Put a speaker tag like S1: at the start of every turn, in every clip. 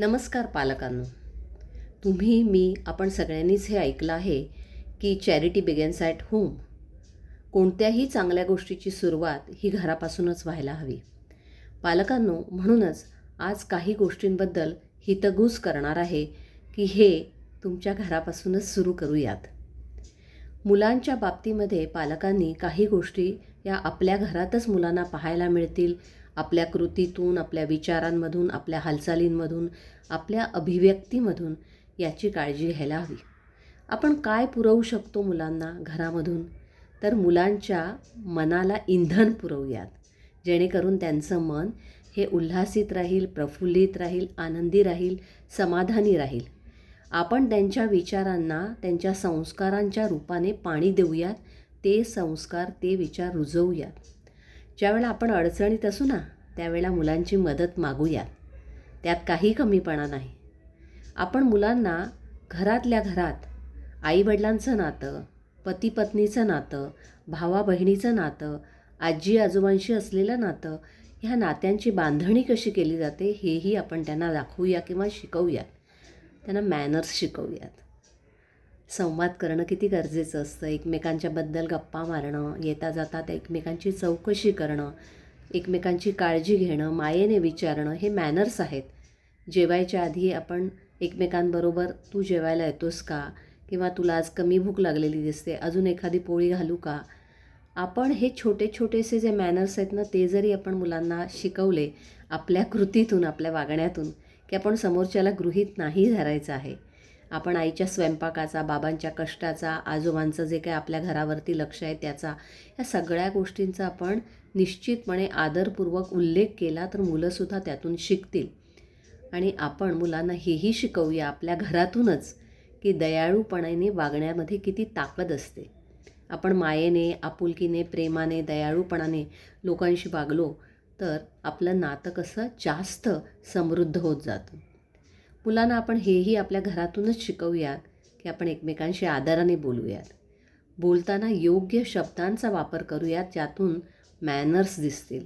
S1: नमस्कार पालकांनो. तुम्ही मी आपण सगळ्यांनीच हे ऐकलं आहे की चॅरिटी बिगेन्स ॲट होम कोणत्याही चांगल्या गोष्टीची सुरुवात ही घरापासूनच व्हायला हवी. पालकांनो म्हणूनच आज काही गोष्टींबद्दल हितगुज करणार आहे की हे तुमच्या घरापासूनच सुरू करूयात. मुलांच्या बाबतीमध्ये पालकांनी काही गोष्टी या आपल्या घरातच मुलांना पाहायला मिळतील आपल्या कृतीतून आपल्या विचारांमधून आपल्या हालचालींमधून आपल्या अभिव्यक्तीमधून याची काळजी घ्यायला हवी. आपण काय पुरवू शकतो मुलांना घरामधून? तर मुलांच्या मनाला इंधन पुरवूयात जेणेकरून त्यांचं मन हे उल्हासित राहील प्रफुल्लित राहील आनंदी राहील समाधानी राहील. आपण त्यांच्या विचारांना त्यांच्या संस्कारांच्या रूपाने पाणी देऊयात ते संस्कार ते विचार रुजवूयात. ज्यावेळेला आपण अडचणीत असू ना त्यावेळेला मुलांची मदत मागूयात त्यात काही कमीपणा नाही. आपण मुलांना घरातल्या घरात आईवडिलांचं नातं पती पत्नीचं नातं भावा बहिणीचं नातं आजी आजोबांशी असलेलं नातं ह्या नात्यांची बांधणी कशी केली जाते हेही आपण त्यांना दाखवूया किंवा शिकवूयात. त्यांना मॅनर्स शिकवूयात. संवाद करणं किती गरजेचं असतं. एकमेकांच्याबद्दल गप्पा मारणं येता जाता त्या एकमेकांची चौकशी करणं एकमेकांची काळजी घेणं मायेने विचारणं हे मॅनर्स आहेत. जेवायच्या आधी आपण एकमेकांबरोबर तू जेवायला येतोस का? किंवा तुला आज कमी भूक लागलेली दिसते अजून एखादी पोळी घालू का? आपण हे छोटे छोटेसे जे मॅनर्स आहेत ना ते जरी आपण मुलांना शिकवले आपल्या कृतीतून आपल्या वागण्यातून की आपण समोरच्याला गृहीत नाही धरायचं आहे. आपण आईच्या स्वयंपाकाचा बाबांच्या कष्टाचा आजोबांचं जे काही आपल्या घरावरती लक्ष आहे त्याचा या सगळ्या गोष्टींचा आपण निश्चितपणे आदरपूर्वक उल्लेख केला तर मुलंसुद्धा त्यातून शिकतील. आणि आपण मुलांना हेही शिकवूया आपल्या घरातूनच की दयाळूपणाने वागण्यामध्ये किती ताकद असते. आपण मायेने आपुलकीने प्रेमाने दयाळूपणाने लोकांशी वागलो तर आपलं नातं कसं जास्त समृद्ध होत जातं. मुलांना आपण हेही आपल्या घरातूनच शिकवूयात की आपण एकमेकांशी आदराने बोलूयात. बोलताना योग्य शब्दांचा वापर करूयात ज्यातून मॅनर्स दिसतील.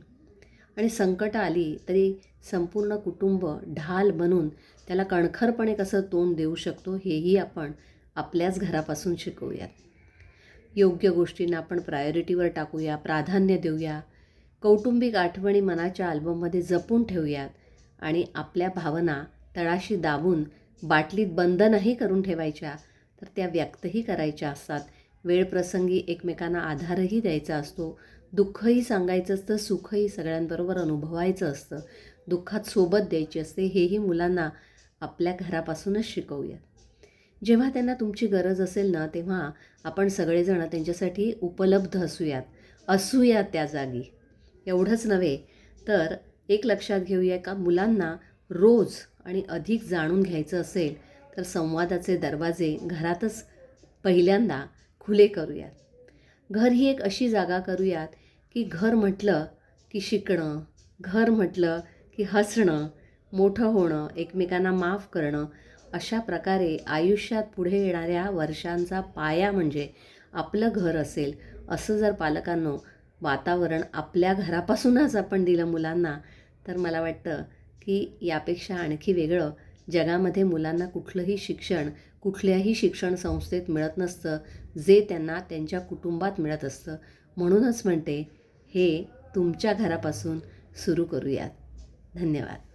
S1: आणि संकटं आली तरी संपूर्ण कुटुंब ढाल बनून त्याला कणखरपणे कसं तोंड देऊ शकतो हेही आपण आपल्याच घरापासून शिकवूयात. योग्य गोष्टींना आपण प्रायोरिटीवर टाकूया प्राधान्य देऊया. कौटुंबिक आठवणी मनाच्या अल्बममध्ये जपून ठेवूयात आणि आपल्या भावना तळाशी दाबून बाटलीत बंद नाही करून ठेवायच्या तर त्या व्यक्तही करायच्या असतात. वेळप्रसंगी एकमेकांना आधारही द्यायचा असतो. दुःखही सांगायचं असतं सुखही सगळ्यांबरोबर अनुभवायचं असतं. दुःखात सोबत द्यायची असते हेही मुलांना आपल्या घरापासूनच शिकवूया. जेव्हा त्यांना तुमची गरज असेल ना तेव्हा आपण सगळेजण त्यांच्यासाठी उपलब्ध असूयात. असूयात त्या जागी. एवढंच नव्हे तर एक लक्षात घेऊया का मुलांना रोज आणि अधिक जाणून घ्यायचं असेल तर संवादाचे दरवाजे घरातच पहिल्यांदा खुले करूयात. घर ही एक अशी जागा करूयात की घर म्हटलं की शिकणं घर म्हटलं की हसणं मोठं होणं एकमेकांना माफ करणं अशा प्रकारे आयुष्यात पुढे येणाऱ्या वर्षांचा पाया म्हणजे आपलं घर असेल असं जर पालकांनो वातावरण आपल्या घरापासूनच आपण दिलं मुलांना तर मला वाटतं की यापेक्षा आणखी वेगळं. जगामध्ये मुलांना कुठलंही शिक्षण कुठल्याही शिक्षण संस्थेत मिळत नसतं जे त्यांना त्यांच्या कुटुंबात मिळत असतं. म्हणूनच म्हणते हे तुमच्या घरापासून सुरू करूयात. धन्यवाद.